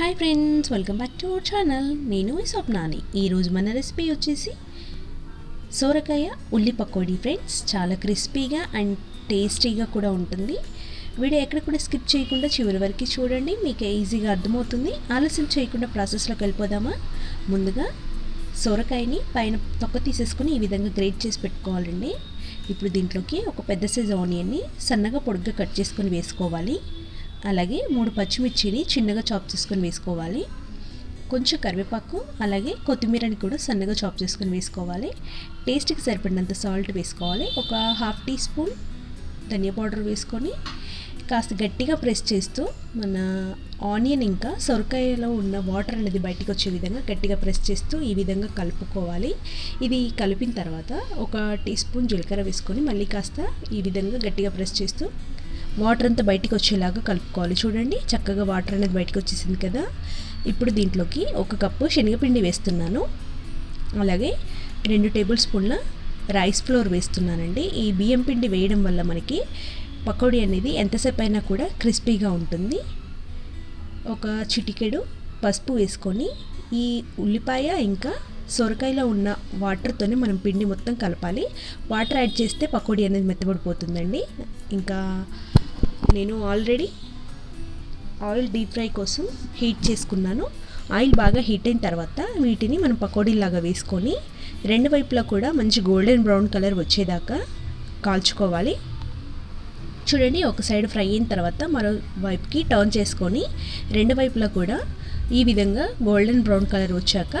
Hi friends welcome back to our channel నేను మీ స్వప్నాని. ఈరోజు మన రెసిపీ వచ్చేసి సోరకాయ ఉల్లి పకోడీ ఫ్రెండ్స్ చాలా క్రిస్పీగా అండ్ టేస్టీగా కూడా ఉంటుంది. వీడియో ఎక్కడ కూడా స్కిప్ చేయకుండా చివరి వరకు చూడండి. మీకు ఈజీగా అర్థమవుతుంది. ఆలస్యం చేయకుండా ప్రాసెస్లోకి వెళ్ళిపోదామా? ముందుగా సొరకాయని పైన తొక్క తీసేసుకొని ఈ విధంగా గ్రేట్ చేసి పెట్టుకోవాలండి. ఇప్పుడు దీంట్లోకి ఒక పెద్ద సైజ్ ఆనియన్ని సన్నగా పొడుగ్గా కట్ చేసుకొని వేసుకోవాలి. అలాగే మూడు పచ్చిమిర్చిని చిన్నగా చాప్ చేసుకొని వేసుకోవాలి. కొంచెం కరివేపాకు అలాగే కొత్తిమీరని కూడా సన్నగా చాప్ చేసుకొని వేసుకోవాలి. టేస్ట్కి సరిపడినంత సాల్ట్ వేసుకోవాలి. ఒక హాఫ్ టీ స్పూన్ ధనియా పౌడర్ వేసుకొని కాస్త గట్టిగా ప్రెస్ చేస్తూ మన ఆనియన్ ఇంకా సొరకాయలో ఉన్న వాటర్ అనేది బయటకు వచ్చే విధంగా గట్టిగా ప్రెస్ చేస్తూ ఈ విధంగా కలుపుకోవాలి. ఇది కలిపిన తర్వాత ఒక టీ స్పూన్ జీలకర్ర వేసుకొని మళ్ళీ కాస్త ఈ విధంగా గట్టిగా ప్రెస్ చేస్తూ వాటర్ అంతా బయటికి వచ్చేలాగా కలుపుకోవాలి. చూడండి చక్కగా వాటర్ అనేది బయటకు వచ్చేసింది కదా. ఇప్పుడు దీంట్లోకి ఒక కప్పు శనగపిండి వేస్తున్నాను. అలాగే రెండు టేబుల్ స్పూన్ల రైస్ ఫ్లోర్ వేస్తున్నానండి. ఈ బియ్యం పిండి వేయడం వల్ల మనకి పకోడీ అనేది ఎంతసేపు అయినా కూడా క్రిస్పీగా ఉంటుంది. ఒక చిటికెడు పసుపు వేసుకొని ఈ ఉల్లిపాయ ఇంకా సొరకాయలో ఉన్న వాటర్తోనే మనం పిండి మొత్తం కలపాలి. వాటర్ యాడ్ చేస్తే పకోడీ అనేది మెత్తబడిపోతుందండి. ఇంకా నేను ఆల్రెడీ ఆయిల్ డీప్ ఫ్రై కోసం హీట్ చేసుకున్నాను. ఆయిల్ బాగా హీట్ అయిన తర్వాత వీటిని మనం పకోడీలాగా వేసుకొని రెండు వైపులా కూడా మంచి గోల్డెన్ బ్రౌన్ కలర్ వచ్చేదాకా కాల్చుకోవాలి. చూడండి ఒక సైడ్ ఫ్రై అయిన తర్వాత మరో వైపుకి టర్న్ చేసుకొని రెండు వైపులా కూడా ఈ విధంగా గోల్డెన్ బ్రౌన్ కలర్ వచ్చాక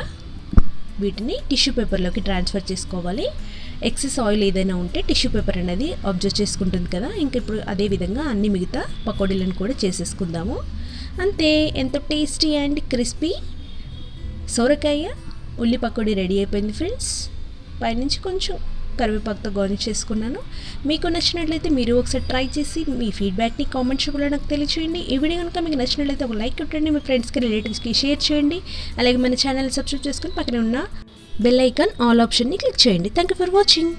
వీటిని టిష్యూ పేపర్లోకి ట్రాన్స్ఫర్ చేసుకోవాలి. ఎక్సెస్ ఆయిల్ ఏదైనా ఉంటే టిష్యూ పేపర్ అనేది అబ్జర్వ్ చేసుకుంటుంది కదా. ఇంక ఇప్పుడు అదే విధంగా అన్ని మిగతా పకోడీలను కూడా చేసేసుకుందాము. అంతే ఎంతో టేస్టీ అండ్ క్రిస్పీ సోరకాయ ఉల్లి పకోడీ రెడీ అయిపోయింది ఫ్రెండ్స్ పైనుంచి కొంచెం కరివేపాకుతో గార్నిష్ చేసుకున్నాను. మీకు నచ్చినట్లయితే మీరు ఒకసారి ట్రై చేసి మీ ఫీడ్బ్యాక్ని కామెంట్ కూడా నాకు తెలియచేయండి. ఈ వీడియో కనుక మీకు నచ్చినట్లయితే ఒక లైక్ కొట్టండి మీ ఫ్రెండ్స్కి రిలేటివ్స్కి షేర్ చేయండి. అలాగే మన ఛానల్ సబ్స్క్రైబ్ చేసుకొని పక్కన ఉన్న బెల్ ఐకాన్ ఆల్ ఆప్షన్ని క్లిక్ చేయండి. Thank you for watching.